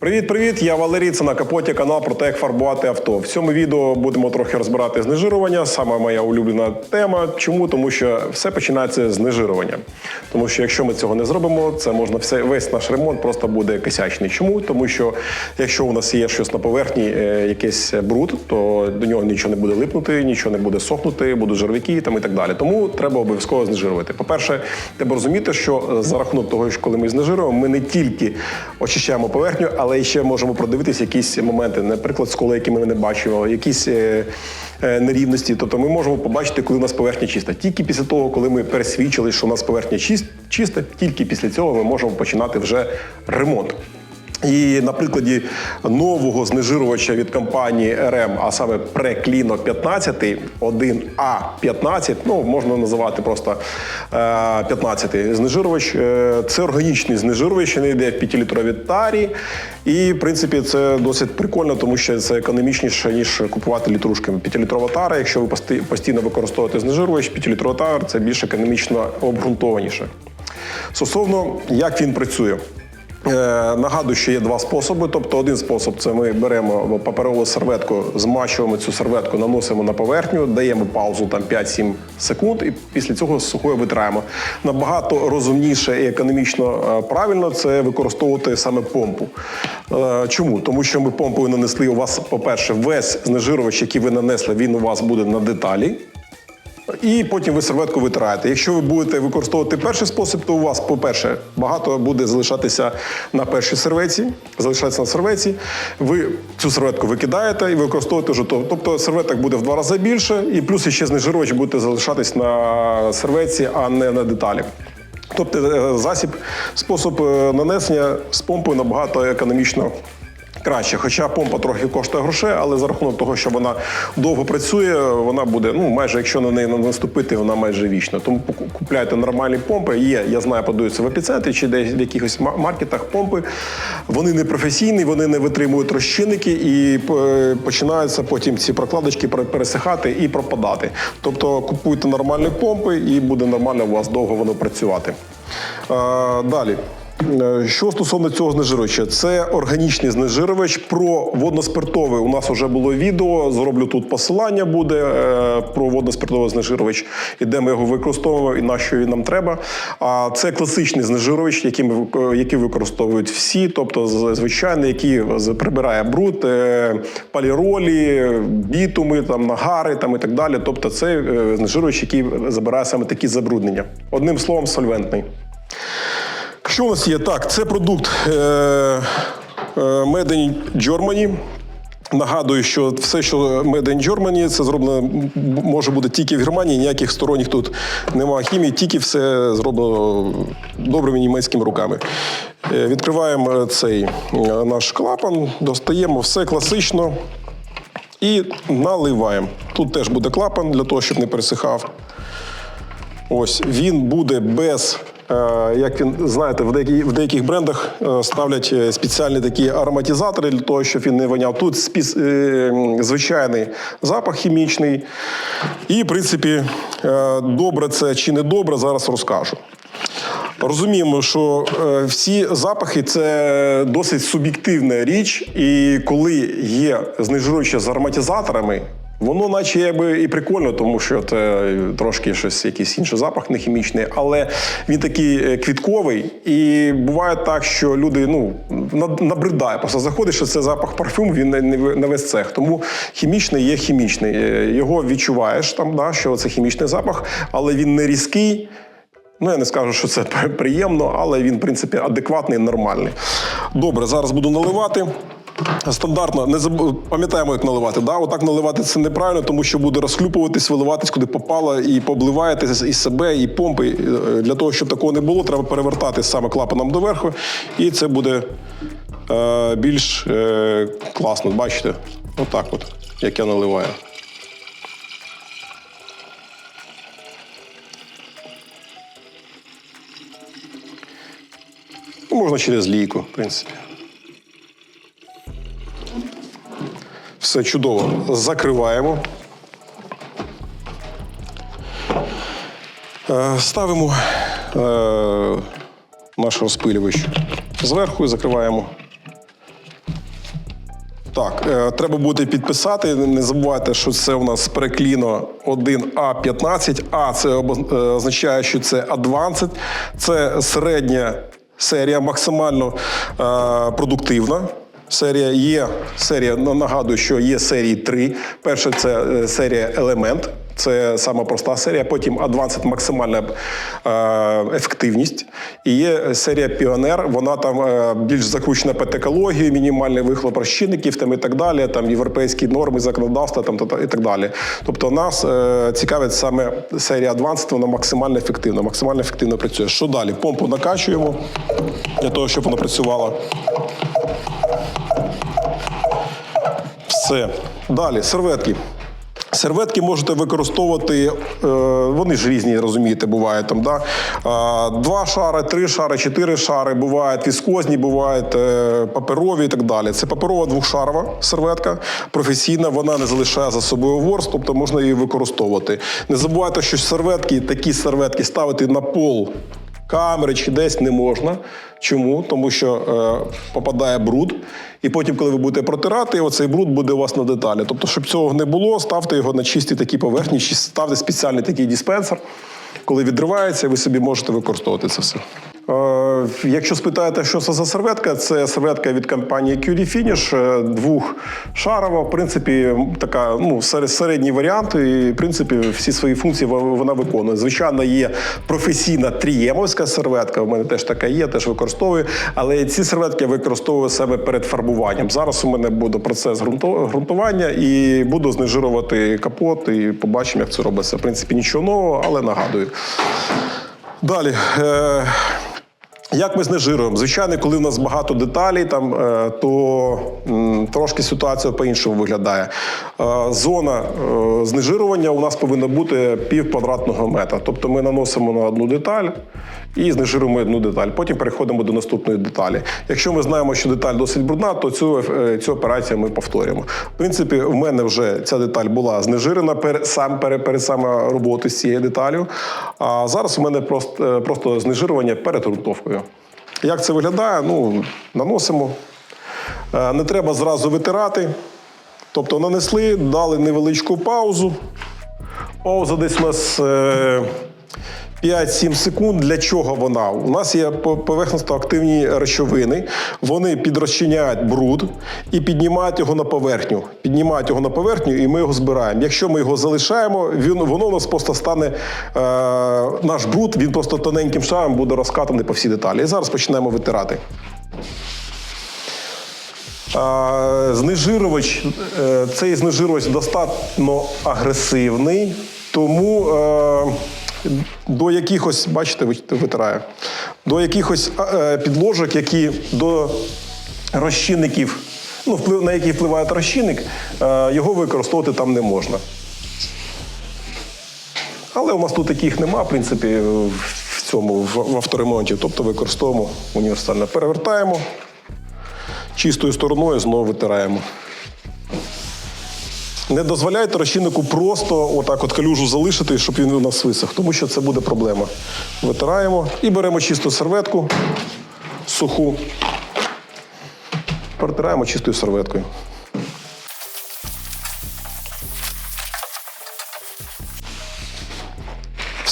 Привіт-привіт! Я Валерій. Це на капоті канал про те, як фарбувати авто. В цьому відео будемо трохи розбирати знежирування. Саме моя улюблена тема. Чому? Тому що все починається з знежирування. Тому що якщо ми цього не зробимо, це можна все весь наш ремонт просто буде косячний. Чому? Тому що якщо у нас є щось на поверхні, е, якийсь бруд, то до нього нічого не буде липнути, нічого не буде сохнути, будуть жировики там і так далі. Тому треба обов'язково знежирувати. По-перше, треба розуміти, що за рахунок того, що коли ми знежируємо, ми не тільки очищаємо поверхню, але і ще можемо продивитися якісь моменти, наприклад, сколи, які ми не бачимо, якісь е, е, нерівності. Тобто ми можемо побачити, коли у нас поверхня чиста. Тільки після того, коли ми пересвідчили, що у нас поверхня чиста, тільки після цього ми можемо починати вже ремонт. І на прикладі нового знежирувача від компанії РМ, а саме Прекліно 15, 1А15, ну можна називати просто е, 15 знежирувач. Е, Це органічний знежирувач, не йде в 5-літровій тарі. І, в принципі, це досить прикольно, тому що це економічніше, ніж купувати літрушками. 5-літрова тара, якщо ви постійно використовуєте знежирувач, 5-літрова тара це більш економічно обґрунтованіше. Стосовно як він працює. Е, Нагадую, що є два способи. Тобто, один спосіб це ми беремо паперову серветку, змачуємо цю серветку, наносимо на поверхню, даємо паузу там 5-7 секунд, і після цього сухою витираємо. Набагато розумніше і економічно е, правильно це використовувати саме помпу. Е, Чому? Тому що ми помпою нанесли у вас, по-перше, весь знежирувач, який ви нанесли, він у вас буде на деталі. І потім ви серветку витираєте. Якщо ви будете використовувати перший спосіб, то у вас, по-перше, багато буде залишатися на першій серветці, залишається на серветці. Ви цю серветку викидаєте і використовуєте вже то. Тобто серветок буде в два рази більше, і плюс ще знежирувач буде залишатись на серветці, а не на деталі. Тобто е, засіб, спосіб е, нанесення з помпою набагато економічно краще. Хоча помпа трохи коштує грошей, але за рахунок того, що вона довго працює, вона буде, ну майже якщо на неї наступити, вона майже вічна. Тому купляйте нормальні помпи. Є, я знаю, подаються в епіцентрі чи десь в якихось маркетах помпи. Вони не професійні, вони не витримують розчинники і е, починаються потім ці прокладочки пересихати і пропадати. Тобто купуйте нормальні помпи і буде нормально у вас довго воно працювати. Е, Далі. Е, Що стосовно цього знежирювача, це органічний знежирювач про водноспиртовий. У нас вже було відео. Зроблю тут посилання буде е, про водноспиртовий знежирювач, і де ми його використовуємо, і на що він нам треба. А це класичний знежирювач, який, який використовують всі, тобто звичайний, який прибирає бруд, е, поліролі, бітуми, там нагари там і так далі. Тобто, це е, знежирювач, який забирає саме такі забруднення. Одним словом, сольвентний. Що у нас є? Так, це продукт е, е, Made in Germany. Нагадую, що все, що Made in Germany, це зроблено може бути тільки в Германії, ніяких сторонніх тут немає хімії, тільки все зроблено добрими німецькими руками. Е, Відкриваємо цей наш клапан, достаємо все класично і наливаємо. Тут теж буде клапан для того, щоб не пересихав. Ось він буде без. Е, Як він знаєте, в деяких, в деяких брендах е, ставлять е, спеціальні такі ароматизатори для того, щоб він не воняв. Тут спіс, звичайний запах хімічний. І, в принципі, добре це чи не добре, зараз розкажу. Розуміємо, що всі запахи це досить суб'єктивна річ, і коли є знижуючі з ароматизаторами, воно наче якби і прикольно, тому що це трошки щось, якийсь інший запах, не хімічний, але він такий е, квітковий. І буває так, що люди ну набридає. Просто заходиш, що це запах парфюму, він не, не весь цех. Тому хімічний є хімічний. Е, Його відчуваєш там, да, що це хімічний запах, але він не різкий. Ну, я не скажу, що це приємно, але він, в принципі, адекватний, нормальний. Добре, зараз буду наливати. Стандартно, не забу... пам'ятаємо, як наливати. Да? Отак наливати це неправильно, тому що буде розхлюпуватись, виливатись, куди попало, і пообливаєте і себе, і помпи. Е, Для того, щоб такого не було, треба перевертати саме клапаном доверху, і це буде е, більш е, класно. Бачите? Отак от, як я наливаю. Ну, Можна через лійку, в принципі. Все чудово. Закриваємо. Е, Ставимо е, наш розпилювач зверху і закриваємо Так, е, треба буде підписати. Не забувайте, що це у нас перекліно 1А15. А це означає, що це Advanced. Це середня серія, максимально продуктивна. Серія є серія, на- нагадую, що є серії три. Перша це е, серія Елемент. Це сама проста серія. Потім Advanced максимальна е, ефективність. І є серія Піонер. Вона там е, більш закручена по екології, мінімальний вихлоп розчинників там і так далі. Там європейські норми законодавства там та- і так далі. Тобто нас цікавить саме серія Advanced, вона максимально ефективна, максимально ефективно працює. Що далі? Помпу накачуємо для того, щоб вона працювала. Все. Далі, серветки. Серветки можете використовувати, е, вони ж різні, розумієте, бувають там, да? Два шари, три шари, чотири шари, бувають віскозні, бувають е, паперові і так далі. Це паперова двохшарова серветка, професійна, вона не залишає за собою ворс, тобто можна її використовувати. Не забувайте, що серветки, такі серветки ставити на пол камери чи десь не можна. Чому? Тому що е, попадає бруд, і потім, коли ви будете протирати, оцей бруд буде у вас на деталі. Тобто, щоб цього не було, ставте його на чисті такі поверхні, чи ставте спеціальний такий диспенсер. Коли відривається, ви собі можете використовувати це все. Е, якщо спитаєте, що це за серветка, це серветка від компанії QD Finish, е, двохшарова, в принципі, така ну, серед- середній варіант, і в принципі всі свої функції вона виконує. Звичайно, є професійна тріємовська серветка. У мене теж така є, теж використовую. Але ці серветки я використовую себе перед фарбуванням. Зараз у мене буде процес ґрунту- ґрунтування і буду знежирувати капот, і побачимо, як це робиться. В принципі, нічого нового, але нагадую. Далі. Е- як ми знежируємо? Звичайно, коли в нас багато деталей, там, е, то трошки ситуація по-іншому виглядає. Е, Зона е, знежирування у нас повинна бути пів квадратного метра. Тобто ми наносимо на одну деталь і знежируємо одну деталь. Потім переходимо до наступної деталі. Якщо ми знаємо, що деталь досить брудна, то цю, цю операцію ми повторюємо. В принципі, в мене вже ця деталь була знежирена перед сам перед, перед саме роботою з цією деталю. А зараз у мене просто, просто знежирування перед ґрунтовкою. Як це виглядає? Ну, наносимо. Е, Не треба зразу витирати. Тобто нанесли, дали невеличку паузу. Пауза десь у нас е, 5-7 секунд. Для чого вона? У нас є по- поверхностно активні речовини. Вони підрозчиняють бруд і піднімають його на поверхню. Піднімають його на поверхню, і ми його збираємо. Якщо ми його залишаємо, він, воно у нас просто стане е, наш бруд, він просто тоненьким шаром буде розкатаний по всій деталі. І зараз почнемо витирати. А, е, цей знежирювач достатньо агресивний, тому е, до якихось, бачите, вит- витирає, до якихось е, підложок, які до розчинників, ну, вплив, на які впливає розчинник, е, його використовувати там не можна. Але у нас тут таких нема, в принципі, в цьому в авторемонті. Тобто використовуємо універсально. Перевертаємо чистою стороною знову витираємо. Не дозволяйте розчиннику просто отак от калюжу залишити, щоб він у нас висох, тому що це буде проблема. Витираємо і беремо чисту серветку суху. Протираємо чистою серветкою.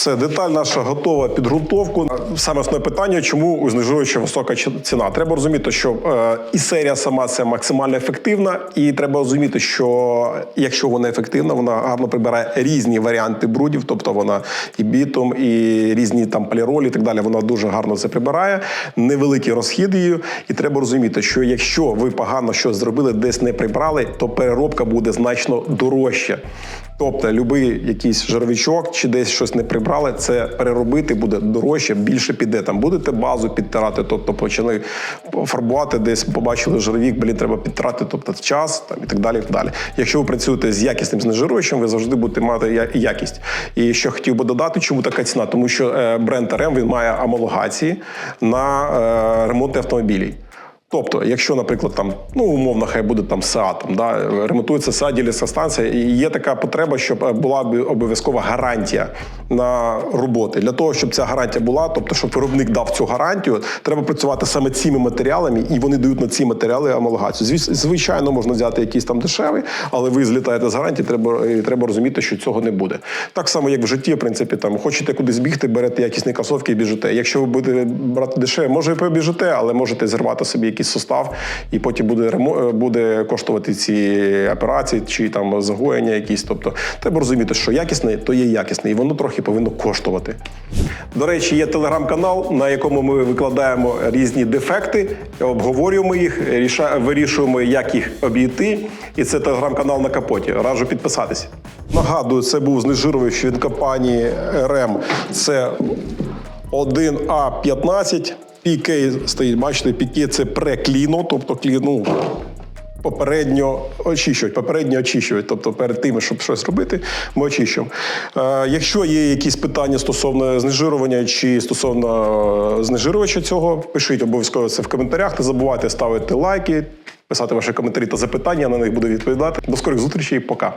Все, деталь наша готова під ґрунтовку. Саме основне питання, чому у знижуюча висока ціна. Треба розуміти, що е, і серія сама це максимально ефективна, і треба розуміти, що якщо вона ефективна, вона гарно прибирає різні варіанти брудів, тобто вона і бітум, і різні там поліролі, і так далі. Вона дуже гарно це прибирає. Невеликий розхід її. І треба розуміти, що якщо ви погано щось зробили, десь не прибрали, то переробка буде значно дорожча. Тобто, будь-який якийсь жировичок чи десь щось не прибрали, це переробити буде дорожче, більше піде. Там будете базу підтирати, тобто почали фарбувати десь, побачили жировік, блін, треба підтирати, тобто час там і так далі. І так далі. Якщо ви працюєте з якісним знежируючим, ви завжди будете мати якість. І що хотів би додати, чому така ціна? Тому що е, бренд РМ він має амалогації на е, ремонти автомобілів. Тобто, якщо, наприклад, там, ну умовно, хай буде там СА, там, да, ремонтується СА ділісна станція, і є така потреба, щоб е, була б обов'язкова гарантія на роботи. Для того, щоб ця гарантія була, тобто, щоб виробник дав цю гарантію, треба працювати саме цими матеріалами, і вони дають на ці матеріали амалгацію. Звіс- Звичайно, можна взяти якийсь там дешевий, але ви злітаєте з гарантії, треба, і треба розуміти, що цього не буде. Так само, як в житті, в принципі, там хочете кудись бігти, берете якісні кросовки і біжите. Якщо ви будете брати дешеве, може і побіжите, але можете зірвати собі якийсь сустав, і потім буде е, буде коштувати ці операції чи там загоєння якісь. Тобто треба розуміти, що якісне, то є якісне, і воно трохи повинно коштувати. До речі, є телеграм-канал, на якому ми викладаємо різні дефекти, обговорюємо їх, вирішуємо, як їх обійти. І це телеграм-канал на капоті. Раджу підписатись. Нагадую, це був знежирювач від компанії РМ. Це 1А15. PK стоїть, бачите, PK це прекліно, тобто кліну попередньо очищують, попередньо очищують. Тобто перед тим, щоб щось робити, ми очищуємо. Е, якщо є якісь питання стосовно знежирування чи стосовно е, знежирювача цього, пишіть обов'язково це в коментарях. Не забувайте ставити лайки, писати ваші коментарі та запитання, я на них буду відповідати. До скорих зустрічей, пока.